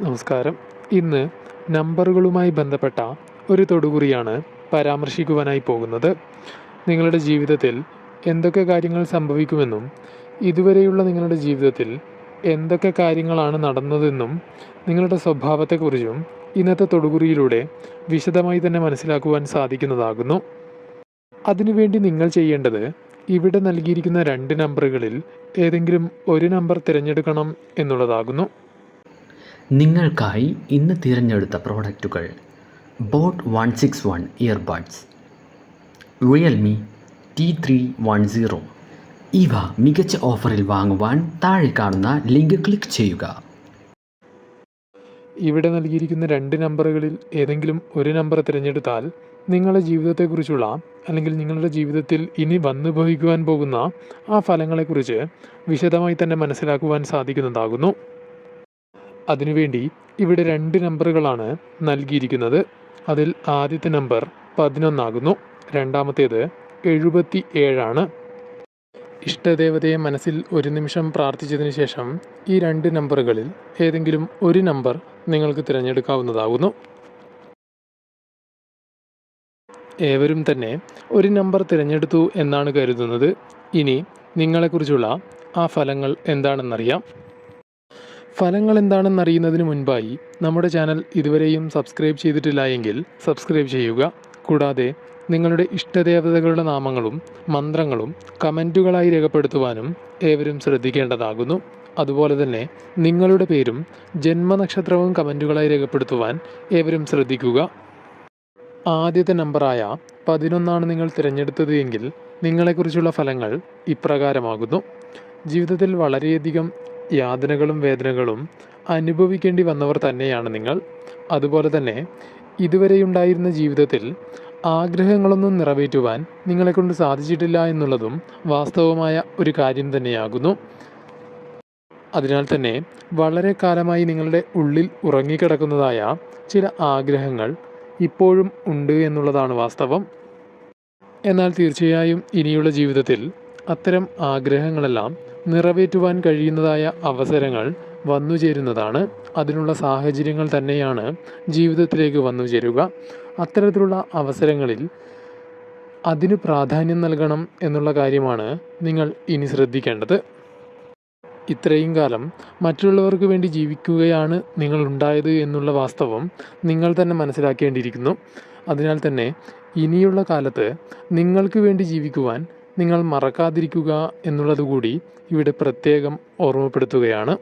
നമസ്കാരം. ഇന്ന് നമ്പറുകളുമായി ബന്ധപ്പെട്ട ഒരു തൊടുകുറിയാണ് പരാമർശിക്കുവാനായി പോകുന്നത്. നിങ്ങളുടെ ജീവിതത്തിൽ എന്തൊക്കെ കാര്യങ്ങൾ സംഭവിക്കുമെന്നും ഇതുവരെയുള്ള നിങ്ങളുടെ ജീവിതത്തിൽ എന്തൊക്കെ കാര്യങ്ങളാണ് നടന്നതെന്നും നിങ്ങളുടെ സ്വഭാവത്തെക്കുറിച്ചും ഇന്നത്തെ തൊടുകുറിയിലൂടെ വിശദമായി തന്നെ മനസ്സിലാക്കുവാൻ സാധിക്കുന്നതാകുന്നു. അതിനുവേണ്ടി നിങ്ങൾ ചെയ്യേണ്ടത് ഇവിടെ നൽകിയിരിക്കുന്ന രണ്ട് നമ്പറുകളിൽ ഏതെങ്കിലും ഒരു നമ്പർ തിരഞ്ഞെടുക്കണം എന്നുള്ളതാകുന്നു. നിങ്ങൾക്കായി ഇന്ന് തിരഞ്ഞെടുത്ത പ്രോഡക്റ്റുകൾ boat one six one earbuds Realme T three one zero. ഇവ മികച്ച ഓഫറിൽ വാങ്ങുവാൻ താഴെ കാണുന്ന ലിങ്ക് ക്ലിക്ക് ചെയ്യുക. ഇവിടെ നൽകിയിരിക്കുന്ന രണ്ട് നമ്പറുകളിൽ ഏതെങ്കിലും ഒരു നമ്പർ തിരഞ്ഞെടുത്താൽ നിങ്ങളുടെ ജീവിതത്തെക്കുറിച്ചുള്ള അല്ലെങ്കിൽ നിങ്ങളുടെ ജീവിതത്തിൽ ഇനി വന്നു ഭവിക്കുവാൻ പോകുന്ന ആ ഫലങ്ങളെക്കുറിച്ച് വിശദമായി തന്നെ മനസ്സിലാക്കുവാൻ സാധിക്കുന്നതാകുന്നു. അതിനുവേണ്ടി ഇവിടെ രണ്ട് നമ്പറുകളാണ് നൽകിയിരിക്കുന്നത്. അതിൽ ആദ്യത്തെ നമ്പർ പതിനൊന്നാകുന്നു. രണ്ടാമത്തേത് എഴുപത്തി ഏഴാണ് ഇഷ്ടദേവതയെ മനസ്സിൽ ഒരു നിമിഷം പ്രാർത്ഥിച്ചതിന് ശേഷം ഈ രണ്ട് നമ്പറുകളിൽ ഏതെങ്കിലും ഒരു നമ്പർ നിങ്ങൾക്ക് തിരഞ്ഞെടുക്കാവുന്നതാകുന്നു ഏവരും തന്നെ ഒരു നമ്പർ തിരഞ്ഞെടുത്തു എന്നാണ് കരുതുന്നത്. ഇനി നിങ്ങളെക്കുറിച്ചുള്ള ആ ഫലങ്ങൾ എന്താണെന്നറിയാം. ഫലങ്ങൾ എന്താണെന്ന് അറിയുന്നതിന് മുൻപായി നമ്മുടെ ചാനൽ ഇതുവരെയും സബ്സ്ക്രൈബ് ചെയ്തിട്ടില്ല എങ്കിൽ സബ്സ്ക്രൈബ് ചെയ്യുക. കൂടാതെ നിങ്ങളുടെ ഇഷ്ടദേവതകളുടെ നാമങ്ങളും മന്ത്രങ്ങളും കമന്റുകളായി രേഖപ്പെടുത്തുവാനും ഏവരും ശ്രദ്ധിക്കേണ്ടതാകുന്നു. അതുപോലെ തന്നെ നിങ്ങളുടെ പേരും ജന്മനക്ഷത്രവും കമന്റുകളായി രേഖപ്പെടുത്തുവാൻ ഏവരും ശ്രദ്ധിക്കുക. ആദ്യത്തെ നമ്പറായ പതിനൊന്നാണ് നിങ്ങൾ തിരഞ്ഞെടുത്തത് എങ്കിൽ നിങ്ങളെക്കുറിച്ചുള്ള ഫലങ്ങൾ ഇപ്രകാരമാകുന്നു. ജീവിതത്തിൽ വളരെയധികം യാതനകളും വേദനകളും അനുഭവിക്കേണ്ടി വന്നവർ തന്നെയാണ് നിങ്ങൾ. അതുപോലെ തന്നെ ഇതുവരെയുണ്ടായിരുന്ന ജീവിതത്തിൽ ആഗ്രഹങ്ങളൊന്നും നിറവേറ്റുവാൻ നിങ്ങളെക്കൊണ്ട് സാധിച്ചിട്ടില്ല എന്നുള്ളതും വാസ്തവമായ ഒരു കാര്യം തന്നെയാകുന്നു. അതിനാൽ തന്നെ വളരെ കാലമായി നിങ്ങളുടെ ഉള്ളിൽ ഉറങ്ങിക്കിടക്കുന്നതായ ചില ആഗ്രഹങ്ങൾ ഇപ്പോഴും ഉണ്ട് എന്നുള്ളതാണ് വാസ്തവം. എന്നാൽ തീർച്ചയായും ഇനിയുള്ള ജീവിതത്തിൽ അത്തരം ആഗ്രഹങ്ങളെല്ലാം നിറവേറ്റുവാൻ കഴിയുന്നതായ അവസരങ്ങൾ വന്നു ചേരുന്നതാണ് അതിനുള്ള സാഹചര്യങ്ങൾ തന്നെയാണ് ജീവിതത്തിലേക്ക് വന്നു ചേരുക അത്തരത്തിലുള്ള അവസരങ്ങളിൽ അതിന് പ്രാധാന്യം നൽകണം എന്നുള്ള കാര്യമാണ് നിങ്ങൾ ഇനി ശ്രദ്ധിക്കേണ്ടത്. ഇത്രയും കാലം മറ്റുള്ളവർക്ക് വേണ്ടി ജീവിക്കുകയാണ് നിങ്ങൾ ഉണ്ടായത് എന്നുള്ള വാസ്തവം നിങ്ങൾ തന്നെ മനസ്സിലാക്കേണ്ടിയിരിക്കുന്നു. അതിനാൽ തന്നെ ഇനിയുള്ള കാലത്ത് നിങ്ങൾക്ക് വേണ്ടി ജീവിക്കുവാൻ നിങ്ങൾ മറക്കാതിരിക്കുക എന്നുള്ളതുകൂടി ഇവിടെ പ്രത്യേകം ഓർമ്മപ്പെടുത്തുകയാണ്.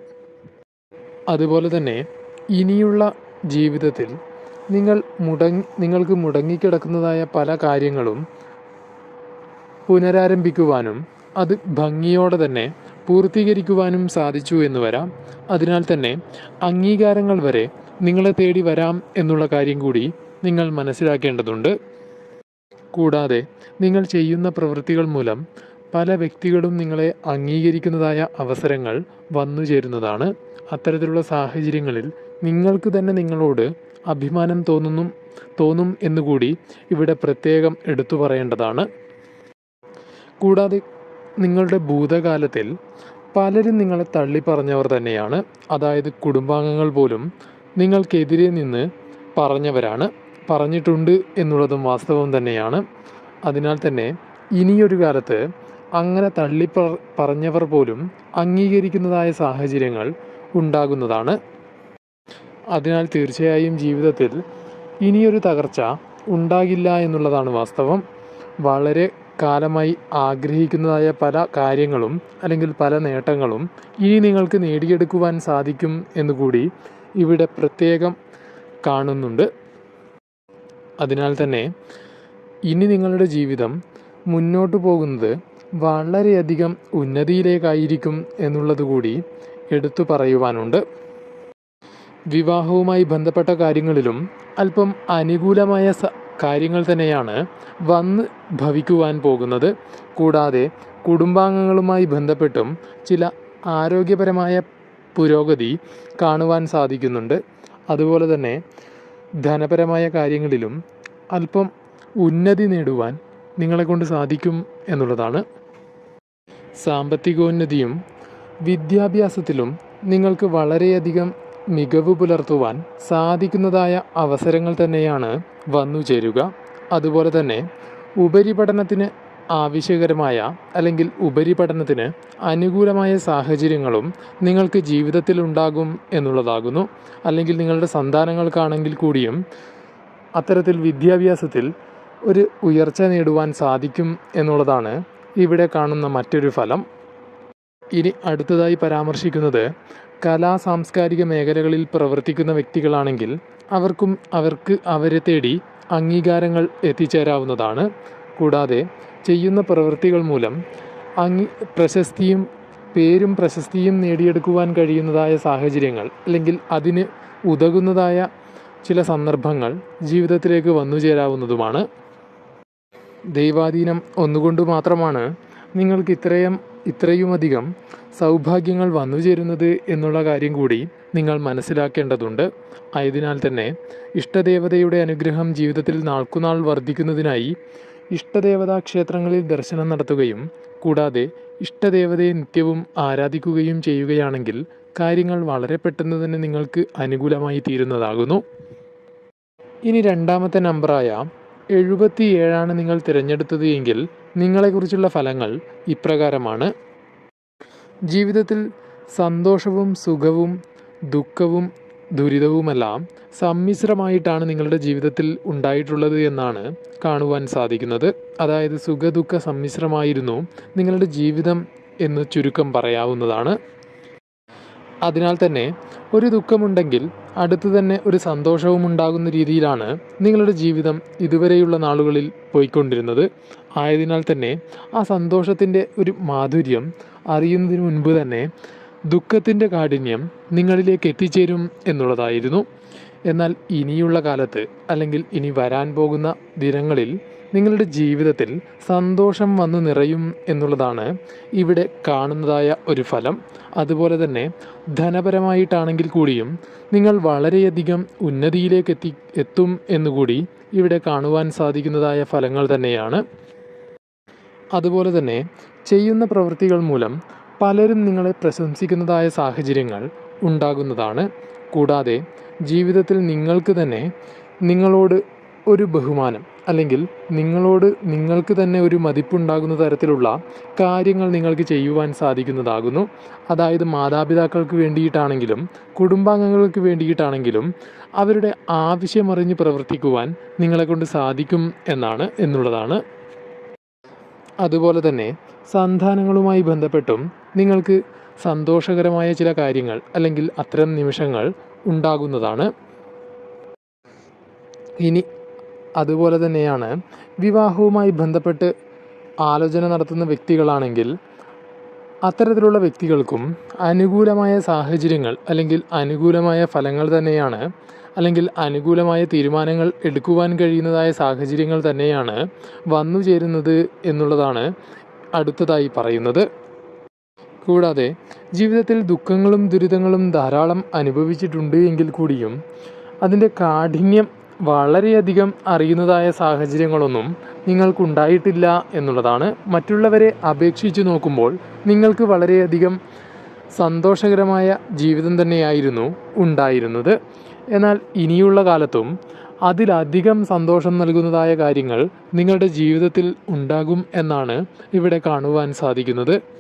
അതുപോലെ തന്നെ ഇനിയുള്ള ജീവിതത്തിൽ നിങ്ങൾ മുടങ്ങി നിങ്ങൾക്ക് മുടങ്ങിക്കിടക്കുന്നതായ പല കാര്യങ്ങളും പുനരാരംഭിക്കുവാനും അത് ഭംഗിയോടെ തന്നെ പൂർത്തീകരിക്കുവാനും സാധിച്ചു എന്ന് വരാം. അതിനാൽ തന്നെ അംഗീകാരങ്ങൾ വരെ നിങ്ങളെ തേടി വരാം എന്നുള്ള കാര്യം കൂടി നിങ്ങൾ മനസ്സിലാക്കേണ്ടതുണ്ട്. കൂടാതെ നിങ്ങൾ ചെയ്യുന്ന പ്രവൃത്തികൾ മൂലം പല വ്യക്തികളും നിങ്ങളെ അംഗീകരിക്കുന്നതായ അവസരങ്ങൾ വന്നു ചേരുന്നതാണ്. അത്തരത്തിലുള്ള സാഹചര്യങ്ങളിൽ നിങ്ങൾക്ക് തന്നെ നിങ്ങളോട് അഭിമാനം തോന്നുന്നു തോന്നും എന്നുകൂടി ഇവിടെ പ്രത്യേകം എടുത്തു പറയേണ്ടതാണ്. കൂടാതെ നിങ്ങളുടെ ഭൂതകാലത്തിൽ പലരും നിങ്ങളെ തള്ളിപ്പറഞ്ഞവർ തന്നെയാണ്. അതായത് കുടുംബാംഗങ്ങൾ പോലും നിങ്ങൾക്കെതിരെ നിന്ന് പറഞ്ഞവരാണ്. പറഞ്ഞിട്ടുണ്ട് എന്നുള്ളതും വാസ്തവം തന്നെയാണ്. അതിനാൽ തന്നെ ഇനിയൊരു കാലത്ത് അങ്ങനെ തള്ളി പറഞ്ഞവർ പോലും അംഗീകരിക്കുന്നതായ സാഹചര്യങ്ങൾ ഉണ്ടാകുന്നതാണ്. അതിനാൽ തീർച്ചയായും ജീവിതത്തിൽ ഇനിയൊരു തകർച്ച ഉണ്ടാകില്ല എന്നുള്ളതാണ് വാസ്തവം. വളരെ കാലമായി ആഗ്രഹിക്കുന്നതായ പല കാര്യങ്ങളും അല്ലെങ്കിൽ പല നേട്ടങ്ങളും ഇനി നിങ്ങൾക്ക് നേടിയെടുക്കുവാൻ സാധിക്കും എന്നുകൂടി ഇവിടെ പ്രത്യേകം കാണുന്നുണ്ട്. അതിനാൽ തന്നെ ഇനി നിങ്ങളുടെ ജീവിതം മുന്നോട്ട് പോകുന്നത് വളരെയധികം ഉന്നതിയിലേക്കായിരിക്കും എന്നുള്ളത് കൂടി എടുത്തു പറയുവാനുണ്ട്. വിവാഹവുമായി ബന്ധപ്പെട്ട കാര്യങ്ങളിലും അല്പം അനുകൂലമായ കാര്യങ്ങൾ തന്നെയാണ് വന്ന് ഭവിക്കുവാൻ പോകുന്നത്. കൂടാതെ കുടുംബാംഗങ്ങളുമായി ബന്ധപ്പെട്ടും ചില ആരോഗ്യപരമായ പുരോഗതി കാണുവാൻ സാധിക്കുന്നുണ്ട്. അതുപോലെ തന്നെ ധനപരമായ കാര്യങ്ങളിലും അല്പം ഉന്നതി നേടുവാൻ നിങ്ങളെ കൊണ്ട് സാധിക്കും എന്നുള്ളതാണ്. സാമ്പത്തികോന്നതിയും വിദ്യാഭ്യാസത്തിലും നിങ്ങൾക്ക് വളരെയധികം മികവ് പുലർത്തുവാൻ സാധിക്കുന്നതായ അവസരങ്ങൾ തന്നെയാണ് വന്നു ചേരുക അതുപോലെ തന്നെ ഉപരിപഠനത്തിന് ആവശ്യകരമായ അല്ലെങ്കിൽ ഉപരിപഠനത്തിന് അനുകൂലമായ സാഹചര്യങ്ങളും നിങ്ങൾക്ക് ജീവിതത്തിൽ ഉണ്ടാകും എന്നുള്ളതാകുന്നു. അല്ലെങ്കിൽ നിങ്ങളുടെ സന്താനങ്ങൾക്കാണെങ്കിൽ കൂടിയും അത്തരത്തിൽ വിദ്യാഭ്യാസത്തിൽ ഒരു ഉയർച്ച നേടുവാൻ സാധിക്കും എന്നുള്ളതാണ് ഇവിടെ കാണുന്ന മറ്റൊരു ഫലം. ഇനി അടുത്തതായി പരാമർശിക്കുന്നത് കലാ സാംസ്കാരിക മേഖലകളിൽ പ്രവർത്തിക്കുന്ന വ്യക്തികളാണെങ്കിൽ അവർക്കും അവർക്ക് അവരെ തേടി അംഗീകാരങ്ങൾ എത്തിച്ചേരാവുന്നതാണ്. കൂടാതെ ചെയ്യുന്ന പ്രവൃത്തികൾ മൂലം അങ് പ്രശസ്തിയും പേരും പ്രശസ്തിയും നേടിയെടുക്കുവാൻ കഴിയുന്നതായ സാഹചര്യങ്ങൾ അല്ലെങ്കിൽ അതിന് ഉതകുന്നതായ ചില സന്ദർഭങ്ങൾ ജീവിതത്തിലേക്ക് വന്നു ചേരാവുന്നതുമാണ്. ദൈവാധീനം ഒന്നുകൊണ്ട് മാത്രമാണ് നിങ്ങൾക്ക് ഇത്രയും ഇത്രയുമധികം സൗഭാഗ്യങ്ങൾ വന്നു ചേരുന്നത് എന്നുള്ള കാര്യം കൂടി നിങ്ങൾ മനസ്സിലാക്കേണ്ടതുണ്ട്. ആയതിനാൽ തന്നെ ഇഷ്ടദേവതയുടെ അനുഗ്രഹം ജീവിതത്തിൽ നാൾക്കുനാൾ വർദ്ധിക്കുന്നതിനായി ഇഷ്ടദേവതാ ക്ഷേത്രങ്ങളിൽ ദർശനം നടത്തുകയും കൂടാതെ ഇഷ്ടദേവതയെ നിത്യവും ആരാധിക്കുകയും ചെയ്യുകയാണെങ്കിൽ കാര്യങ്ങൾ വളരെ പെട്ടെന്ന് തന്നെ നിങ്ങൾക്ക് അനുകൂലമായി തീരുന്നതാകുന്നു. ഇനി രണ്ടാമത്തെ നമ്പറായ എഴുപത്തി ഏഴാണ് നിങ്ങൾ തിരഞ്ഞെടുത്തത് എങ്കിൽ നിങ്ങളെക്കുറിച്ചുള്ള ഫലങ്ങൾ ഇപ്രകാരമാണ്. ജീവിതത്തിൽ സന്തോഷവും സുഖവും ദുഃഖവും ദുരിതവുമെല്ലാം സമ്മിശ്രമായിട്ടാണ് നിങ്ങളുടെ ജീവിതത്തിൽ ഉണ്ടായിട്ടുള്ളത് എന്നാണ് കാണുവാൻ സാധിക്കുന്നത്. അതായത് സുഖദുഃഖ സമ്മിശ്രമായിരുന്നു നിങ്ങളുടെ ജീവിതം എന്ന് ചുരുക്കം പറയാവുന്നതാണ്. അതിനാൽ തന്നെ ഒരു ദുഃഖമുണ്ടെങ്കിൽ അടുത്ത് തന്നെ ഒരു സന്തോഷവും ഉണ്ടാകുന്ന രീതിയിലാണ് നിങ്ങളുടെ ജീവിതം ഇതുവരെയുള്ള നാളുകളിൽ പോയിക്കൊണ്ടിരുന്നത്. ആയതിനാൽ തന്നെ ആ സന്തോഷത്തിന്റെ ഒരു മാധുര്യം അറിയുന്നതിന് മുൻപ് തന്നെ ദുഃഖത്തിന്റെ കാഠിന്യം നിങ്ങളിലേക്ക് എത്തിച്ചേരും എന്നുള്ളതായിരുന്നു. എന്നാൽ ഇനിയുള്ള കാലത്ത് അല്ലെങ്കിൽ ഇനി വരാൻ പോകുന്ന ദിനങ്ങളിൽ നിങ്ങളുടെ ജീവിതത്തിൽ സന്തോഷം വന്നു നിറയും എന്നുള്ളതാണ് ഇവിടെ കാണുന്നതായ ഒരു ഫലം. അതുപോലെ തന്നെ ധനപരമായിട്ടാണെങ്കിൽ കൂടിയും നിങ്ങൾ വളരെയധികം ഉന്നതിയിലേക്ക് എത്തി എത്തും എന്നുകൂടി ഇവിടെ കാണുവാൻ സാധിക്കുന്നതായ ഫലങ്ങൾ തന്നെയാണ്. അതുപോലെ തന്നെ ചെയ്യുന്ന പ്രവൃത്തികൾ മൂലം പലരും നിങ്ങളെ പ്രശംസിക്കുന്നതായ സാഹചര്യങ്ങൾ ഉണ്ടാകുന്നതാണ്. കൂടാതെ ജീവിതത്തിൽ നിങ്ങൾക്ക് തന്നെ നിങ്ങളോട് ഒരു ബഹുമാനം അല്ലെങ്കിൽ നിങ്ങളോട് നിങ്ങൾക്ക് തന്നെ ഒരു മതിപ്പുണ്ടാകുന്ന തരത്തിലുള്ള കാര്യങ്ങൾ നിങ്ങൾക്ക് ചെയ്യുവാൻ സാധിക്കുന്നതാകുന്നു. അതായത് മാതാപിതാക്കൾക്ക് വേണ്ടിയിട്ടാണെങ്കിലും കുടുംബാംഗങ്ങൾക്ക് വേണ്ടിയിട്ടാണെങ്കിലും അവരുടെ ആവശ്യമറിഞ്ഞ് പ്രവർത്തിക്കുവാൻ നിങ്ങളെക്കൊണ്ട് സാധിക്കും എന്നാണ് എന്നുള്ളതാണ്. അതുപോലെ തന്നെ സന്താനങ്ങളുമായി ബന്ധപ്പെട്ടും നിങ്ങൾക്ക് സന്തോഷകരമായ ചില കാര്യങ്ങൾ അല്ലെങ്കിൽ അത്തരം നിമിഷങ്ങൾ ഉണ്ടാകുന്നതാണ്. ഇനി അതുപോലെ തന്നെയാണ് വിവാഹവുമായി ബന്ധപ്പെട്ട് ആലോചന നടത്തുന്ന വ്യക്തികളാണെങ്കിൽ അത്തരത്തിലുള്ള വ്യക്തികൾക്കും അനുകൂലമായ സാഹചര്യങ്ങൾ അല്ലെങ്കിൽ അനുകൂലമായ ഫലങ്ങൾ തന്നെയാണ് അല്ലെങ്കിൽ അനുകൂലമായ തീരുമാനങ്ങൾ എടുക്കുവാൻ കഴിയുന്നതായ സാഹചര്യങ്ങൾ തന്നെയാണ് വന്നു ചേരുന്നത് എന്നുള്ളതാണ് അടുത്തതായി പറയുന്നത്. കൂടാതെ ജീവിതത്തിൽ ദുഃഖങ്ങളും ദുരിതങ്ങളും ധാരാളം അനുഭവിച്ചിട്ടുണ്ട് എങ്കിൽ കൂടിയും അതിന്റെ കാഠിന്യം വളരെയധികം അറിയുന്നതായ സാഹചര്യങ്ങളൊന്നും നിങ്ങൾക്കുണ്ടായിട്ടില്ല എന്നുള്ളതാണ്. മറ്റുള്ളവരെ അപേക്ഷിച്ച് നോക്കുമ്പോൾ നിങ്ങൾക്ക് വളരെയധികം സന്തോഷകരമായ ജീവിതം തന്നെയായിരുന്നു ഉണ്ടായിരുന്നത്. എന്നാൽ ഇനിയുള്ള കാലത്തും അതിലധികം സന്തോഷം നൽകുന്നതായ കാര്യങ്ങൾ നിങ്ങളുടെ ജീവിതത്തിൽ ഉണ്ടാകും എന്നാണ് ഇവിടെ കാണുവാൻ സാധിക്കുന്നത്.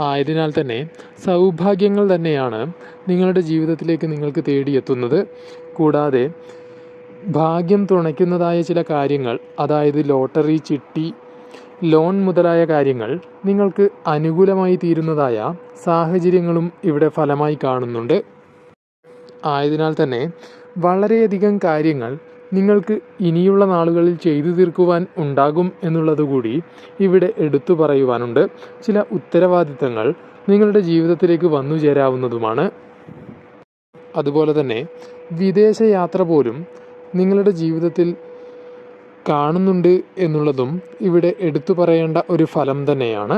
ആയതിനാൽ തന്നെ സൗഭാഗ്യങ്ങൾ തന്നെയാണ് നിങ്ങളുടെ ജീവിതത്തിലേക്ക് നിങ്ങൾക്ക് തേടിയെത്തുന്നത്. കൂടാതെ ഭാഗ്യം തുണയ്ക്കുന്നതായ ചില കാര്യങ്ങൾ അതായത് ലോട്ടറി ചിട്ടി ലോൺ മുതലായ കാര്യങ്ങൾ നിങ്ങൾക്ക് അനുകൂലമായി തീരുന്നതായ സാഹചര്യങ്ങളും ഇവിടെ ഫലമായി കാണുന്നുണ്ട്. ആയതിനാൽ തന്നെ വളരെയധികം കാര്യങ്ങൾ നിങ്ങൾക്ക് ഇനിയുള്ള നാളുകളിൽ ചെയ്തു തീർക്കുവാൻ ഉണ്ടാകും എന്നുള്ളതുകൂടി ഇവിടെ എടുത്തു പറയുവാനുണ്ട്. ചില ഉത്തരവാദിത്തങ്ങൾ നിങ്ങളുടെ ജീവിതത്തിലേക്ക് വന്നു ചേരാവുന്നതുമാണ്. അതുപോലെ തന്നെ വിദേശ യാത്ര പോലും നിങ്ങളുടെ ജീവിതത്തിൽ കാണുന്നുണ്ട് എന്നുള്ളതും ഇവിടെ എടുത്തു പറയേണ്ട ഒരു ഫലം തന്നെയാണ്.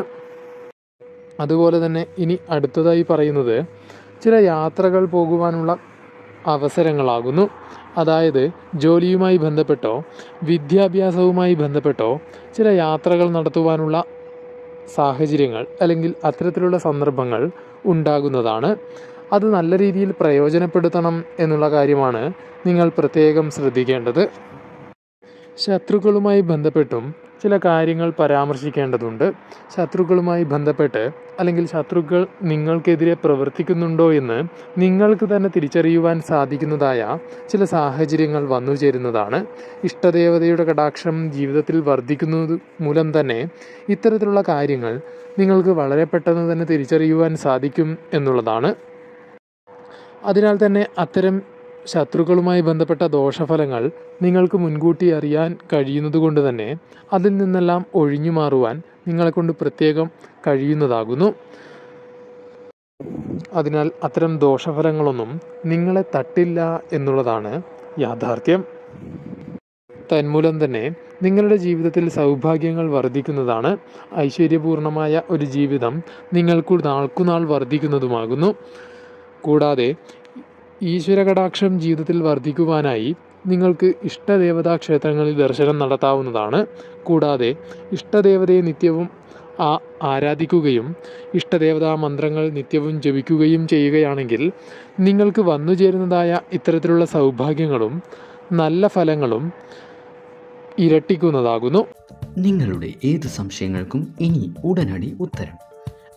അതുപോലെ തന്നെ ഇനി അടുത്തതായി പറയുന്നത് ചില യാത്രകൾ പോകുവാനുള്ള അവസരങ്ങളാകുന്നു. അതായത് ജോലിയുമായി ബന്ധപ്പെട്ടോ വിദ്യാഭ്യാസവുമായി ബന്ധപ്പെട്ടോ ചില യാത്രകൾ നടത്തുവാനുള്ള സാഹചര്യങ്ങൾ അല്ലെങ്കിൽ അത്തരത്തിലുള്ള സന്ദർഭങ്ങൾ ഉണ്ടാകുന്നതാണ്. അത് നല്ല രീതിയിൽ പ്രയോജനപ്പെടുത്തണം എന്നുള്ള കാര്യമാണ് നിങ്ങൾ പ്രത്യേകം ശ്രദ്ധിക്കേണ്ടത്. ശത്രുക്കളുമായി ബന്ധപ്പെട്ടും ചില കാര്യങ്ങൾ പരാമർശിക്കേണ്ടതുണ്ട്. ശത്രുക്കളുമായി ബന്ധപ്പെട്ട് അല്ലെങ്കിൽ ശത്രുക്കൾ നിങ്ങൾക്കെതിരെ പ്രവർത്തിക്കുന്നുണ്ടോ എന്ന് നിങ്ങൾക്ക് തന്നെ തിരിച്ചറിയുവാൻ സാധിക്കുന്നതായ ചില സാഹചര്യങ്ങൾ വന്നു ചേരുന്നതാണ്. ഇഷ്ടദേവതയുടെ കടാക്ഷം ജീവിതത്തിൽ വർദ്ധിക്കുന്നത് മൂലം തന്നെ ഇത്തരത്തിലുള്ള കാര്യങ്ങൾ നിങ്ങൾക്ക് വളരെ പെട്ടെന്ന് തന്നെ തിരിച്ചറിയുവാൻ സാധിക്കും എന്നുള്ളതാണ്. അതിനാൽ തന്നെ അത്തരം ശത്രുക്കളുമായി ബന്ധപ്പെട്ട ദോഷഫലങ്ങൾ നിങ്ങൾക്ക് മുൻകൂട്ടി അറിയാൻ കഴിയുന്നതുകൊണ്ട് തന്നെ അതിൽ നിന്നെല്ലാം ഒഴിഞ്ഞു മാറുവാൻ നിങ്ങളെക്കൊണ്ട് പ്രത്യേകം കഴിയുന്നതാകുന്നു. അതിനാൽ അത്തരം ദോഷഫലങ്ങളൊന്നും നിങ്ങളെ തട്ടില്ല എന്നുള്ളതാണ് യാഥാർത്ഥ്യം. തന്മൂലം തന്നെ നിങ്ങളുടെ ജീവിതത്തിൽ സൗഭാഗ്യങ്ങൾ വർദ്ധിക്കുന്നതാണ്. ഐശ്വര്യപൂർണമായ ഒരു ജീവിതം നിങ്ങൾക്ക് നാൾക്കുനാൾ വർദ്ധിക്കുന്നതുമാകുന്നു. കൂടാതെ ഈശ്വര കടാക്ഷം ജീവിതത്തിൽ വർദ്ധിക്കുവാനായി നിങ്ങൾക്ക് ഇഷ്ടദേവതാ ക്ഷേത്രങ്ങളിൽ ദർശനം നടത്താവുന്നതാണ്. കൂടാതെ ഇഷ്ടദേവതയെ നിത്യവും ആ ആരാധിക്കുകയും ഇഷ്ടദേവതാ മന്ത്രങ്ങൾ നിത്യവും ജപിക്കുകയും ചെയ്യുകയാണെങ്കിൽ നിങ്ങൾക്ക് വന്നു ചേരുന്നതായ ഇത്തരത്തിലുള്ള സൗഭാഗ്യങ്ങളും നല്ല ഫലങ്ങളും ഇരട്ടിക്കുന്നതാകുന്നു. നിങ്ങളുടെ ഏത് സംശയങ്ങൾക്കും ഇനി ഉടനടി ഉത്തരം.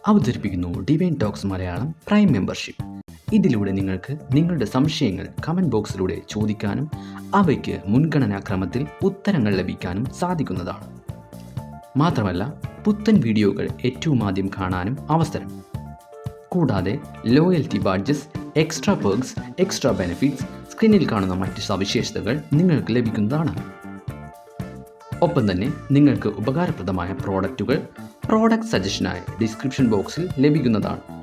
അവതരിപ്പിക്കുന്നു divine talks Malayalam prime membership ഇതിലൂടെ നിങ്ങൾക്ക് നിങ്ങളുടെ സംശയങ്ങൾ കമന്റ് ബോക്സിലൂടെ ചോദിക്കാനും അവയ്ക്ക് മുൻഗണനാക്രമത്തിൽ ഉത്തരങ്ങൾ ലഭിക്കാനും സാധിക്കുന്നതാണ്. മാത്രമല്ല പുത്തൻ വീഡിയോകൾ ഏറ്റവും ആദ്യം കാണാനും അവസരം. കൂടാതെ loyalty badges extra perks extra benefits സ്ക്രീനിൽ കാണുന്ന മറ്റ് സവിശേഷതകൾ നിങ്ങൾക്ക് ലഭിക്കുന്നതാണ്. ഒപ്പം തന്നെ നിങ്ങൾക്ക് ഉപകാരപ്രദമായ പ്രോഡക്റ്റുകൾ പ്രോഡക്റ്റ് സജഷനായി ഡിസ്ക്രിപ്ഷൻ ബോക്സിൽ ലഭിക്കുന്നതാണ്.